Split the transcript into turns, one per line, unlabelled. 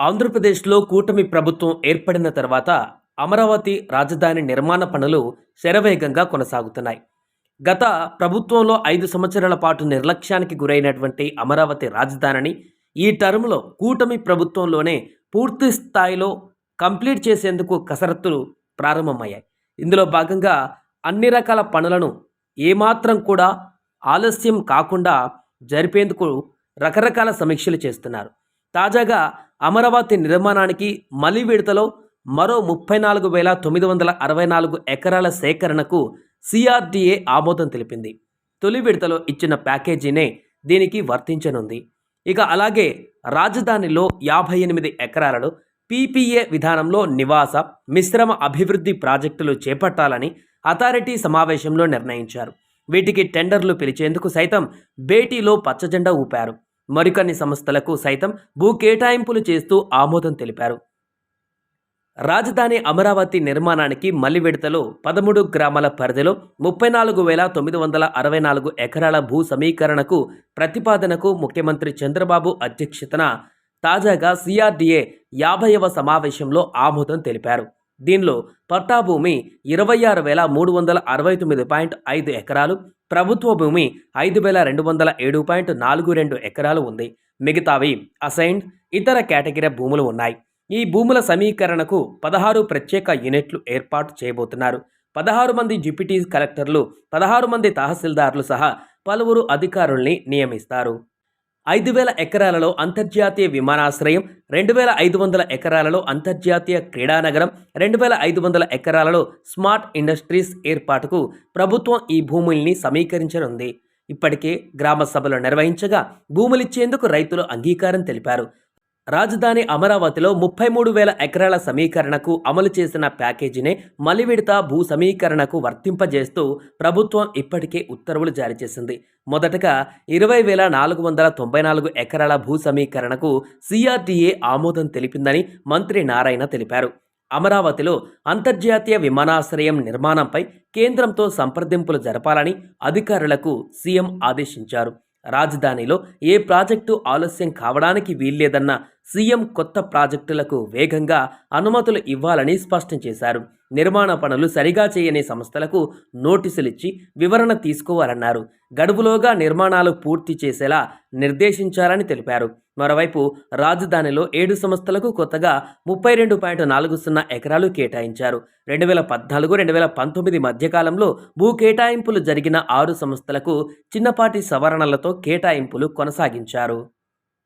ఆంధ్రప్రదేశ్లో కూటమి ప్రభుత్వం ఏర్పడిన తర్వాత అమరావతి రాజధాని నిర్మాణ పనులు శరవేగంగా కొనసాగుతున్నాయి. గత ప్రభుత్వంలో ఐదు సంవత్సరాల పాటు నిర్లక్ష్యానికి గురైనటువంటి అమరావతి రాజధానిని ఈ టర్మ్లో కూటమి ప్రభుత్వంలోనే పూర్తి స్థాయిలో కంప్లీట్ చేసేందుకు కసరత్తులు ప్రారంభమయ్యాయి. ఇందులో భాగంగా అన్ని రకాల పనులను ఏమాత్రం కూడా ఆలస్యం కాకుండా జరిపేందుకు రకరకాల సమీక్షలు చేస్తున్నారు. తాజాగా అమరావతి నిర్మాణానికి మలి విడతలో మరో ముప్పై నాలుగు వేల తొమ్మిది వందల అరవై నాలుగు ఎకరాల సేకరణకు సిఆర్డీఏ ఆమోదం తెలిపింది. తొలి విడతలో ఇచ్చిన ప్యాకేజీనే దీనికి వర్తించనుంది. ఇక అలాగే రాజధానిలో యాభై ఎనిమిది ఎకరాలలో పీపీఏ విధానంలో నివాస మిశ్రమ అభివృద్ధి ప్రాజెక్టులు చేపట్టాలని అథారిటీ సమావేశంలో నిర్ణయించారు. వీటికి టెండర్లు పిలిచేందుకు సైతం భేటీలో పచ్చజెండా ఊపారు. మరికొన్ని సంస్థలకు సైతం భూ కేటాయింపులు చేస్తూ ఆమోదం తెలిపారు. రాజధాని అమరావతి నిర్మాణానికి మలి విడతలో పదమూడు గ్రామాల పరిధిలో ముప్పై నాలుగు వేల తొమ్మిది వందల అరవై నాలుగు ఎకరాల భూ సమీకరణకు ప్రతిపాదనకు ముఖ్యమంత్రి చంద్రబాబు అధ్యక్షతన తాజాగా సిఆర్డీఏ యాభైవ సమావేశంలో ఆమోదం తెలిపారు. దీనిలో పట్టా భూమి ఇరవై ఆరు వేల మూడు వందల అరవై తొమ్మిది పాయింట్ ఐదు ఎకరాలు ప్రభుత్వ భూమి ఐదు వేల రెండు వందల ఏడు పాయింట్ నాలుగు రెండు ఎకరాలు ఉంది. మిగతావి అసైన్డ్ ఇతర కేటగిరీ భూములు ఉన్నాయి. ఈ భూముల సమీకరణకు పదహారు ప్రత్యేక యూనిట్లు ఏర్పాటు చేయబోతున్నారు. పదహారు మంది డిప్యూటీ కలెక్టర్లు పదహారు మంది తహసీల్దార్లు సహా పలువురు అధికారుల్ని నియమిస్తారు. ఐదు వేల ఎకరాలలో అంతర్జాతీయ విమానాశ్రయం రెండు వేల ఐదు వందల ఎకరాలలో అంతర్జాతీయ క్రీడానగరం రెండు వేల ఐదు వందల ఎకరాలలో స్మార్ట్ ఇండస్ట్రీస్ ఏర్పాటుకు ప్రభుత్వం ఈ భూముల్ని సమీకరించనుంది. ఇప్పటికే గ్రామ సభలు నిర్వహించగా భూములిచ్చేందుకు రైతులు అంగీకారం తెలిపారు. రాజధాని అమరావతిలో ముప్పై మూడు వేల ఎకరాల సమీకరణకు అమలు చేసిన ప్యాకేజీనే మలివిడత భూ సమీకరణకు వర్తింపజేస్తూ ప్రభుత్వం ఇప్పటికే ఉత్తర్వులు జారీ చేసింది. మొదటగా ఇరవై వేల నాలుగు వందల తొంభై నాలుగు ఎకరాల భూ సమీకరణకు సిఆర్టీఏ ఆమోదం తెలిపిందని మంత్రి నారాయణ తెలిపారు. అమరావతిలో అంతర్జాతీయ విమానాశ్రయం నిర్మాణంపై కేంద్రంతో సంప్రదింపులు జరపాలని అధికారులకు సీఎం ఆదేశించారు. రాజధానిలో ఏ ప్రాజెక్టు ఆలస్యం కావడానికి వీల్లేదన్న సీఎం కొత్త ప్రాజెక్టులకు వేగంగా అనుమతులు ఇవ్వాలని స్పష్టం చేశారు. నిర్మాణ పనులు సరిగా చేయని సంస్థలకు నోటీసులిచ్చి వివరణ తీసుకోవాలన్నారు. గడువులోగా నిర్మాణాలు పూర్తి చేసేలా నిర్దేశించాలని తెలిపారు. మరోవైపు రాజధానిలో ఏడు సంస్థలకు కొత్తగా ముప్పై రెండు పాయింట్ నాలుగు సున్నా ఎకరాలు కేటాయించారు. రెండు వేల పద్నాలుగు రెండు వేల పంతొమ్మిది మధ్యకాలంలో భూ కేటాయింపులు జరిగిన ఆరు సంస్థలకు చిన్నపాటి సవరణలతో కేటాయింపులు కొనసాగించారు.